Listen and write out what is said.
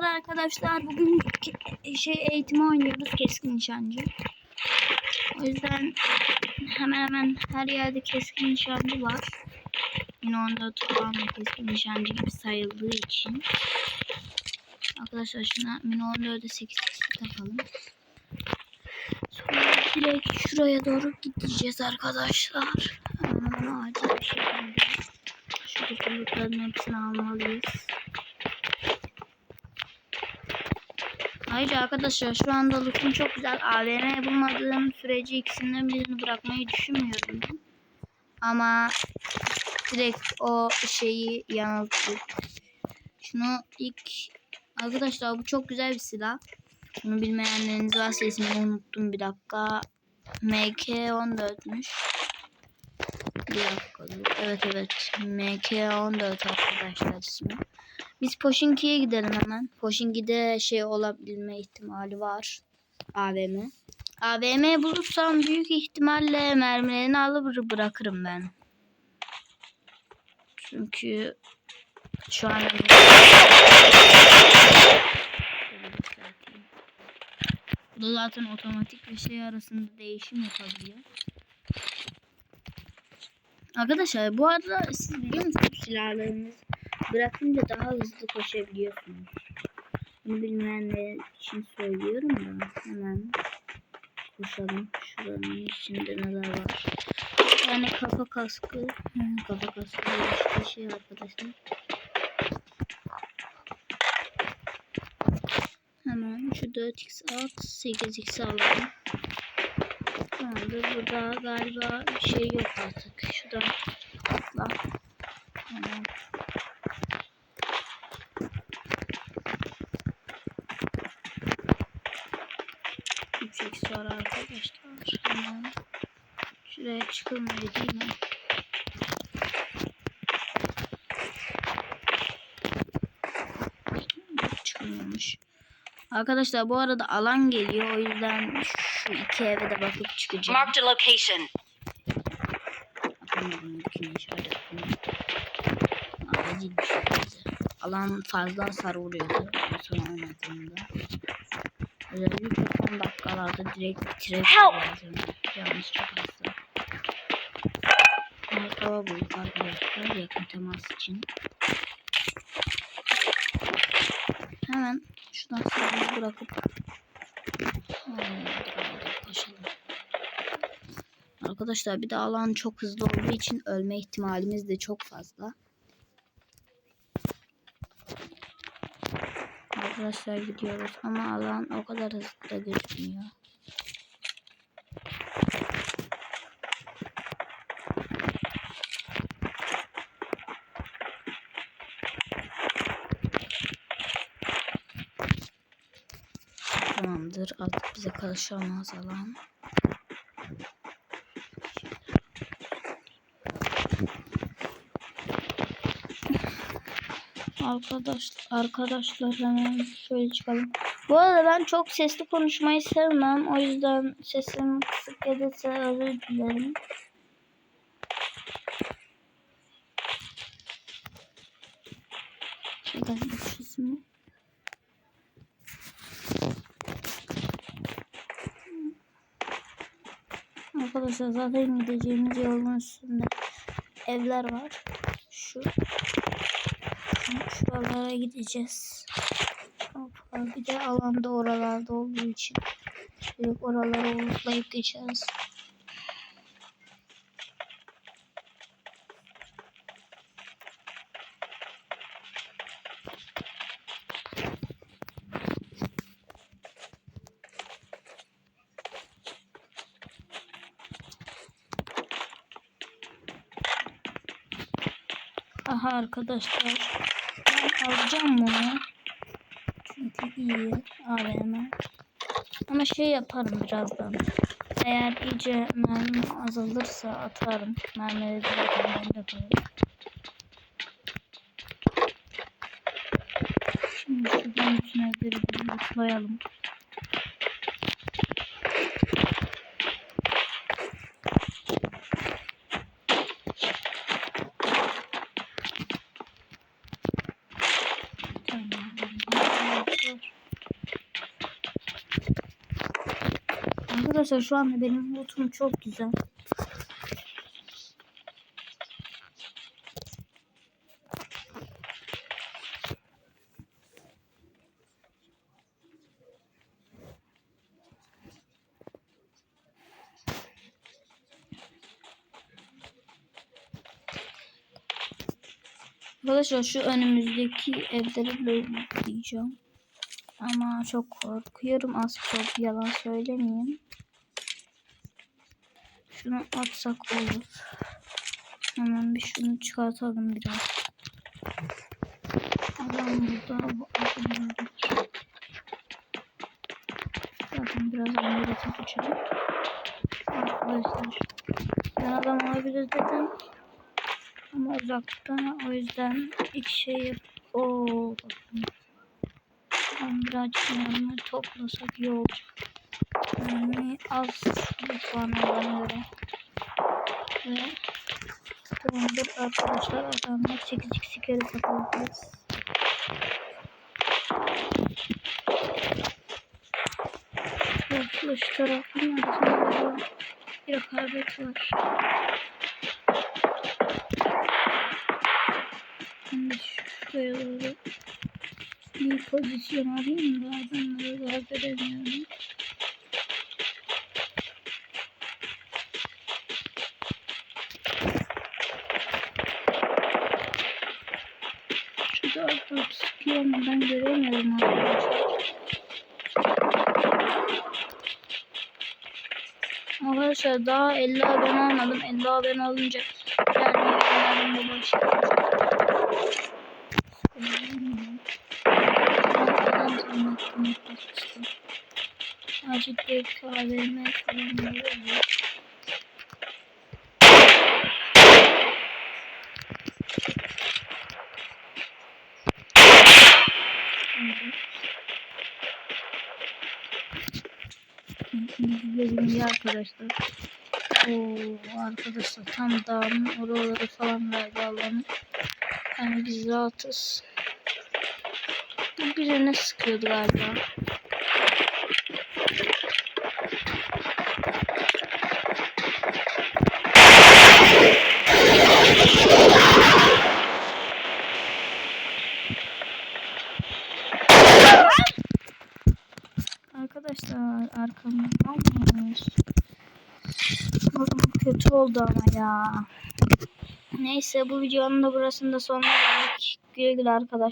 Merhabalar arkadaşlar. Bugün şey eğitimi oynuyoruz keskin nişancı. O yüzden hemen hemen her yerde keskin nişancı var. Yine 14 falan da keskin nişancı gibi sayıldığı için. Arkadaşlar şuna Mini 14'e 8 takalım. Sonra direkt şuraya doğru gideceğiz arkadaşlar. Hemen acil bir şekilde. Şu kutullukların hepsini almalıyız. Ayrıca arkadaşlar şu anda lootum çok güzel. AVM bulmadığım sürece ikisinden birini bırakmayı düşünmüyorum. Ama direkt o şeyi yanılttık. Şunu ilk arkadaşlar bu çok güzel bir silah. Bunu bilmeyenleriniz varsa ismini unuttum bir dakika. MK14'müş. Bir dakika. Evet evet. MK14 arkadaşlar ismi. Biz Poşinki'ye gidelim hemen. Poşinki'de şey olabilme ihtimali var. AVM. AVM bulursam büyük ihtimalle mermilerini alıp bırakırım ben. Çünkü şu an Bu zaten otomatik ve şey arasında değişim yapabiliyor. Arkadaşlar bu arada siz biliyor musunuz silahlarınız bırakınca daha hızlı koşabiliyorsunuz. Bunu bilmeyenler için söylüyorum da hemen koşalım. Şuranın içinde neler var. Bir tane kafa kaskı. Hı, kafa kaskı işte şey arkadaşlar. Hemen şu 4x at 8x alalım. Tamamdır. Burada galiba bir şey yok artık. Şuradan atla. Hemen. Var arkadaşlar. Hemen. Şuraya çıkılmıyor değil mi? Çıkılmıyormuş. Arkadaşlar bu arada alan geliyor. O yüzden şu iki eve de bakıp çıkacağım. Marked a location. Acil bir şey. Alan fazla hasar vuruyordu. En son oynadığımda. Özellikle son dakikalarda direkt Help! lazım. Yalnız çok hasta. Bulduk arkadaşlar yakın temas için. Hemen şuradan silahı bırakıp koşalım. Arkadaşlar bir de alan çok hızlı olduğu için ölme ihtimalimiz de çok fazla. Arkadaşlar gidiyoruz ama alan o kadar hızlı da gözükmüyor. Tamamdır. Artık bize karışamaz alan. Arkadaşlar, arkadaşlar hemen şöyle çıkalım. Bu arada ben çok sesli konuşmayı sevmem. O yüzden sesim kısık gelirse özür dilerim. Şuradan şu ismi. Arkadaşlar zaten gideceğimiz yolun üstünde evler var. Şu şuralara gideceğiz. Hoppa, Bir de alanda oralarda olduğu için direkt oralara unutlayıp geçeriz. Aha arkadaşlar. Ben alacağım bunu. Çünkü iyi AVM. Ama şey yaparım birazdan. Eğer iyice mermi azalırsa atarım. Mermileri direkt ellerinde koyarım. Şimdi şuradan evleri bir lootlayalım. Arkadaşlar şu anda benim lootum çok güzel. Arkadaşlar şu önümüzdeki evleri diyeceğim. Ama çok korkuyorum. Az çok yalan söylemeyeyim. Şunu atsak olur. Hemen bir şunu çıkartalım biraz. Adam burada. Bu adam burada. Zaten birazdan böyle tutacağım. Arkadaşlar. Ben adam olabilir dedim. Ama uzaktan o yüzden ilk şey o bakın. Birazcık yanını toplasak iyi olacak. Yani az lütfen bana göre. Ve tamamdır arkadaşlar adamla 8x kere takılacağız. Yaklaşık tarafın arasında bir rekabet var. Şimdi şuraya doğru bir pozisyon alayım da adamları daha göremiyorum. Şurada adam sıkıyor ama ben göremiyorum arkadaşlar. Arkadaşlar daha 50 abone almadım. 50 abone olunca yani yorumlarımda başlayacağım. Bir kahveme oluyor. Gözümüzü arkadaşlar. Oo arkadaşlar tam dağın oraları falan verdi alanı. Yani biz rahatız. Birine sıkıyordu galiba. Kötü oldu ama ya. Neyse bu videonun da burasında sonuna geldik. Güle güle arkadaşlar.